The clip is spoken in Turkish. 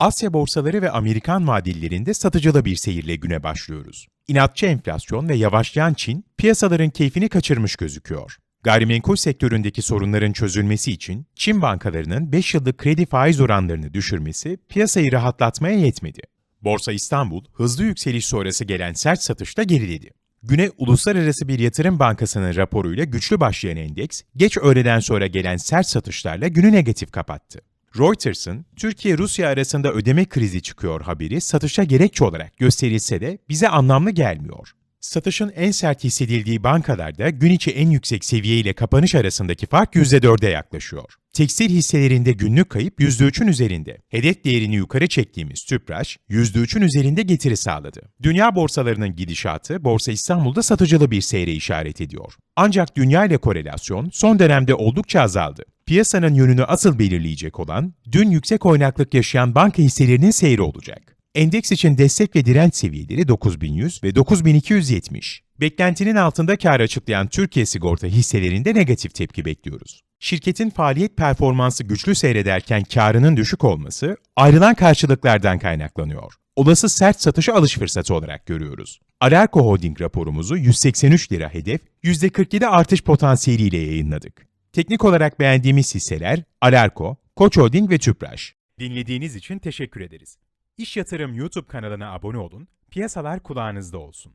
Asya borsaları ve Amerikan vadillerinde satıcılı bir seyirle güne başlıyoruz. İnatçı enflasyon ve yavaşlayan Çin piyasaların keyfini kaçırmış gözüküyor. Gayrimenkul sektöründeki sorunların çözülmesi için Çin bankalarının 5 yıllık kredi faiz oranlarını düşürmesi piyasayı rahatlatmaya yetmedi. Borsa İstanbul hızlı yükseliş sonrası gelen sert satışta geriledi. Güne Uluslararası bir yatırım bankasının raporuyla güçlü başlayan endeks, geç öğleden sonra gelen sert satışlarla günü negatif kapattı. Reuters'ın Türkiye-Rusya arasında ödeme krizi çıkıyor haberi satışa gerekçe olarak gösterilse de bize anlamlı gelmiyor. Satışın en sert hissedildiği bankalarda gün içi en yüksek seviye ile kapanış arasındaki fark %4'e yaklaşıyor. Tekstil hisselerinde günlük kayıp %3'ün üzerinde. Hedef değerini yukarı çektiğimiz Tüpraş, %3'ün üzerinde getiri sağladı. Dünya borsalarının gidişatı Borsa İstanbul'da satıcılı bir seyre işaret ediyor. Ancak dünya ile korelasyon son dönemde oldukça azaldı. Piyasanın yönünü asıl belirleyecek olan, dün yüksek oynaklık yaşayan banka hisselerinin seyri olacak. Endeks için destek ve direnç seviyeleri 9100 ve 9270. Beklentinin altında kar açıklayan Türkiye Sigorta hisselerinde negatif tepki bekliyoruz. Şirketin faaliyet performansı güçlü seyrederken karının düşük olması ayrılan karşılıklardan kaynaklanıyor. Olası sert satışı alış fırsatı olarak görüyoruz. Alarko Holding raporumuzu 183 lira hedef, %47 artış potansiyeliyle yayınladık. Teknik olarak beğendiğimiz hisseler Alarko, Koç Holding ve Tüpraş. Dinlediğiniz için teşekkür ederiz. İş Yatırım YouTube kanalına abone olun, piyasalar kulağınızda olsun.